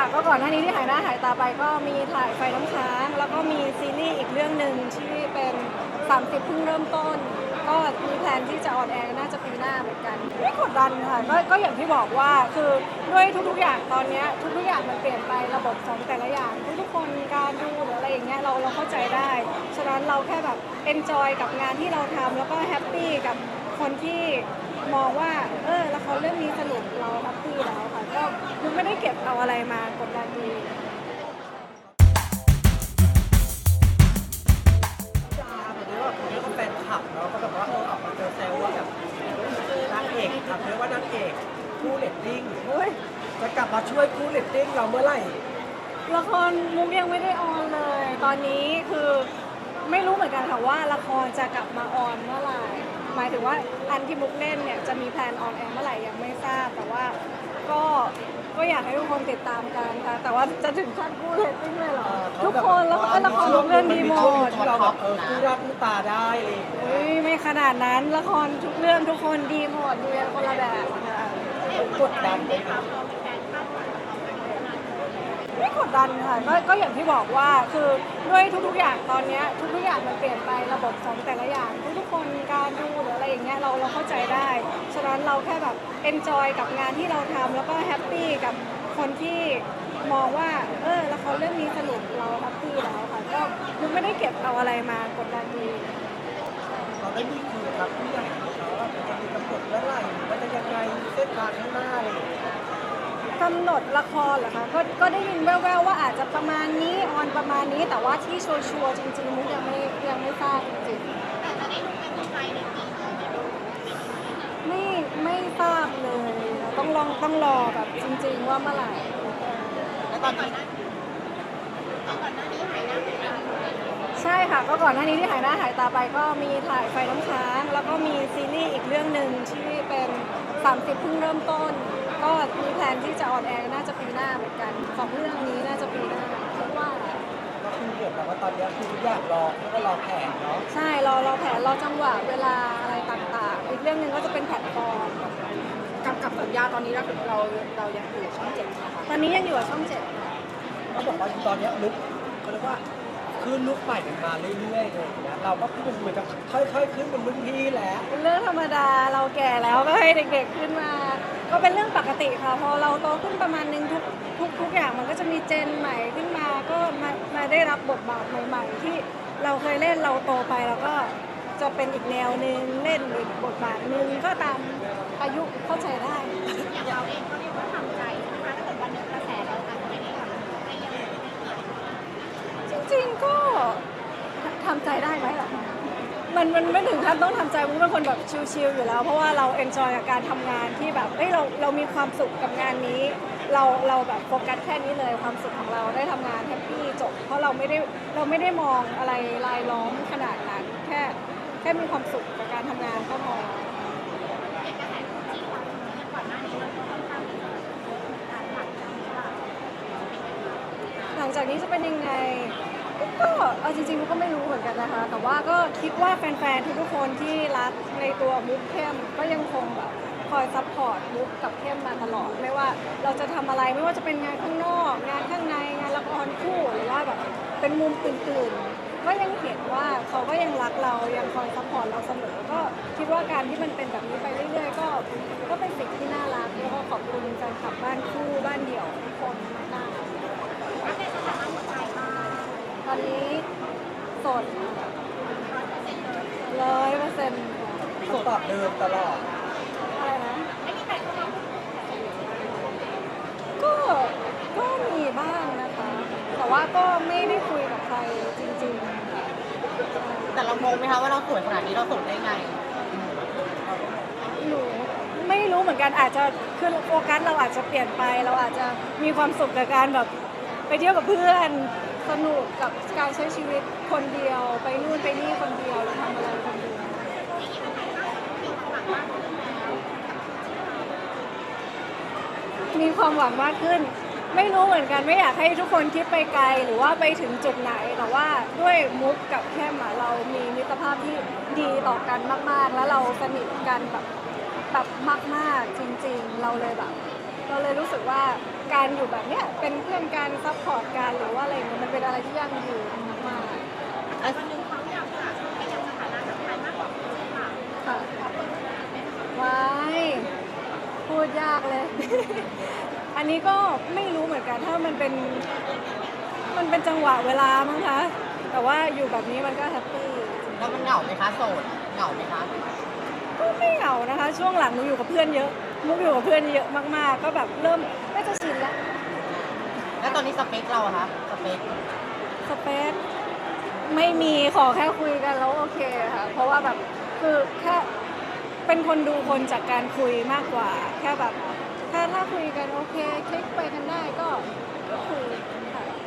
ค่ะก็ก่อนหน้านี้ที่หายหน้าหายตาไปก็มีถ่ายไฟน้ำค้าง แล้วก็มีซีรีส์อีกเรื่องหนึ่งที่เป็น 30เพิ่งเริ่มต้น ก็มีแผนที่จะออนแอร์น่าจะปีหน้าเหมือนกัน ไม่กดดันค่ะก็ก็อย่างที่บอกว่าคือด้วยทุกๆอย่างตอนเนี้ยทุกๆอย่างมันเปลี่ยนไประบบของแต่ละอย่างทุกๆคนการดูหรืออะไรอย่างเงี้ยเราเราเข้าใจได้ ฉะนั้นเราแค่แบบเอนจอยกับงานที่เราทำแล้วก็แฮปปี้กับ คนที่มองว่า เออละครเรื่องนี้สนุกเราแฮปปี้แล้วค่ะก็คือไม่ได้เก็บเอาอะไรมากดดันดีจ้าแบบนี้ว่าเรียกว่าแฟนคลับเนาะก็แบบว่าเออออกมาเจอแซวว่าแบบนางเอกครับเรียว่านางเอกคู่เรตติ้งเฮ้ยจะกลับมาช่วยคู่เรตติ้งเราเมื่อไหร่ละครมุกยังไม่ได้ออนเลย ตอนนี้คือไม่รู้เหมือนกันค่ะว่าละครจะกลับมาออนเมื่อไหร่ หมายถึงว่าอันที่มุกเล่นเนี่ยจะมีแพลนออนแอร์เมื่อไหร่ยังไม่ทราบ แต่ว่าก็ก็อยากให้ทุกคนติดตามกันค่ะ แต่ว่าจะถึงขั้นกู้เรตติ้งเลยเหรอ ทุกคนแล้วก็ละครทุกเรื่องดีหมด ที่เราแบบเออคู่รักคู่ตาได้อะไรอย่างเงี้ยเฮ้ยไม่ขนาดนั้นละครทุกเรื่องทุกคนดีหมดดูกันคนละแบบค่ะ กดดันไหมครับไม่ก ดันค่ะก็ก็อย่างที่บอกว่าคือด้วยทุกๆอย่างตอนเนี้ยทุกๆอย่างมันเปลี่ยนไประบบของแต่ละอย่าง ทุกๆคนการดูหรืออะไรอย่างเงี้ยเราเราเข้าใจได้ฉะนั้นเราแค่แบบเอนจอยกับงานที่เราทำแล้วก็แฮปปี้กับคนที่มองว่าเออละครเรื่องนี้สนุกเราแฮปปี้แล้วค่ะก็คือไม่ได้เก็บเอาอะไรมากดดันดี เราได้มีคุยกับผู้ใหญ่เขาว่าจะมีกำหนดเมื่อไหร่หรือว่าจะยังไงเส้นทางข้างหน้าอะไรอย่างเงี้ย กำหนดละครเหรอคะก็ก็ได้ยินแว่วๆว่าอาจจะประมาณนี้ออนประมาณนี้แต่ว่าที่ชัวร์ๆจริงๆมุกยังไม่ยังไม่ทราบจริงๆแต่จะได้ดูกันภายในปีนี้ไม่ไม่ทราบเลยต้องลองต้องรอแบบจริง ๆ ว่าเมื่อไหร่แล้วตอนก่อนหน้านี้ใช่ค่ะก็ก่อนหน้านี้ที่หายหน้าหายตาไปก็มีถ่ายไฟน้ำค้าง แล้วก็มีซีรีส์อีกเรื่องหนึ่งที่เป็น 30เพิ่งเริ่มต้น ก็มีแผนที่จะออนแอร์น่าจะปีหน้าเหมือนกันสองเรื่องนี้น่าจะปีหน้าคิดว่าก็คือเหมือนแบบว่าตอนเนี้ยคือทุกอย่างรอแล้วก็รอแผนเนาะใช่รอรอแผนรอจังหวะเวลาอะไรต่างๆ อีกเรื่องหนึ่งก็จะเป็นแพลตฟอร์มกับกับสัญญาตอนนี้เราเราเรายังอยู่ช่องเจ็ดนะคะตอนนี้ยังอยู่กับช่องเจ็ดเขาบอกว่าตอนเนี้ยลุกเขาเรียกว่าขึ้นลุกใหม่กันมาเรื่อยๆเลยนะเราก็ขึ้นเหมือนกับค่อยๆขึ้นเป็นรุ่นพี่แหละเป็นเรื่องธรรมดาเราแก่แล้วก็ให้เด็กๆขึ้นมา ก็เป็นเรื่องปกติค่ะ พอเราโตขึ้นประมาณนึงทุกทุกทุกอย่างมันก็จะมีเจนใหม่ขึ้นมาก็มามาได้รับบทบาทใหม่ๆ ที่เราเคยเล่นเราโตไปแล้วก็จะเป็นอีกแนวหนึ่งเล่นอีกบทบาทหนึ่งก็ตามอายุเข้าใจได้ อย่างเราเองก็เรียกว่าทำใจนะคะถ้าเกิดวันหนึ่งกระแสเราอาจจะไม่ได้แบบไม่ยังไม่ได้เกิดจริงๆก็ทำใจได้ไหมล่ะคะ มันมันไม่ถึงขั้นต้องทำใจมุกเป็นคนแบบชิลๆอยู่แล้ว เพราะว่าเราเอนจอยกับการทำงานที่แบบเอ้ยเราเรามีความสุขกับงานนี้ เราเราแบบโฟกัสแค่นี้เลยความสุขของเราได้ทำงานแฮปปี้จบ เพราะเราไม่ได้เราไม่ได้มองอะไรรายล้อมขนาดนั้นแค่แค่มีความสุขกับการทำงานก็พออย่างกระแสของจีนก่อนก่อนหน้านี้เราก็ค่อนข้างที่จะการหลักจังหวะหลังจากนี้จะเป็นยังไง ก็เอาจริงๆมุกก็ไม่รู้เหมือนกันนะคะ แต่ว่าก็คิดว่าแฟนๆทุกๆคนที่รักในตัวมุกเข้มก็ยังคงแบบคอยซัพพอร์ตมุกกับเข้มมาตลอด ไม่ว่าเราจะทำอะไรไม่ว่าจะเป็นงานข้างนอก งานข้างในงานละครคู่หรือว่าแบบเป็นมุมอื่นๆ ก็ยังเห็นว่าเขาก็ยังรักเรายังคอยซัพพอร์ตเราเสมอก็คิดว่าการที่มันเป็นแบบนี้ไปเรื่อยๆ ก็ก็เป็นสิ่งที่น่ารักแล้วก็ขอบคุณแฟนคลับบ้านคู่บ้านเดี่ยวทุกคนมากๆ อัปเดตสถานะหัวใจบ้าง ตอนนี้โสด ร้อยเปอร์เซ็นต์เลย ร้อยเปอร์เซ็นต์ คำตอบเดิมตลอด อะไรนะไม่มีใครเข้ามาก็ก็มีบ้างนะคะ แต่ว่าก็ไม่ได้คุยกับใครจริงๆค่ะแต่เรางงไหมคะว่าเราสวยขนาดนี้เราสดได้ไง หนูไม่รู้เหมือนกันอาจจะคือโฟกัสเราอาจจะเปลี่ยนไป เราอาจจะมีความสุขกับการแบบไปเที่ยวกับเพื่อน สนุกกับการใช้ชีวิตคนเดียว ไปนู่นไปนี่คนเดียวหรือทำอะไรคนเดียว มีความหวังมากขึ้น ไม่รู้เหมือนกันไม่อยากให้ทุกคนคิดไปไกลหรือว่าไปถึงจุดไหนแต่ว่าด้วยมุกกับแคมอะเรามีมิตรภาพที่ดีต่อกันมาก ๆ แล้วเราสนิทกันแบบแบบมากๆจริง ๆ เราเลยแบบ เราเลยรู้สึกว่าการอยู่แบบเนี้ยเป็นเพื่อนกันซัพพอร์ตกันหรือว่าอะไรเงี้ยมันเป็นอะไรที่ยั่งยืนมากนหนึ่งเขาอยากจะให้ยังสถานะกับใครมากกว่าคู่จิ้นค่ะ ๆค่ะ ขอเปิดโอกาสไหมคะ ว้ายพูดยากเลย อันนี้ก็ไม่รู้เหมือนกันถ้ามันเป็นมันเป็นจังหวะเวลามั้งคะ แต่ว่าอยู่แบบนี้มันก็แฮปปี้แล้วมันเหงาไหมคะโสดเหงาไหมคะก็ไม่เหงานะคะ ช่วงหลังหนูอยู่กับเพื่อนเยอะมุกอยู่กับเพื่อนเยอะมากๆ ก็แบบเริ่มไม่จะชินแล้วแล้วตอนนี้สเปคเราอะคะสเปคสเปซไม่มีขอแค่คุยกันแล้วโอเคค่ะ เพราะว่าแบบคือแค่เป็นคนดูคนจากการคุยมากกว่า แค่แบบ ถ้าถ้าคุยกันโอเคคลิกไปกันได้ก็ก็คุยค่ะ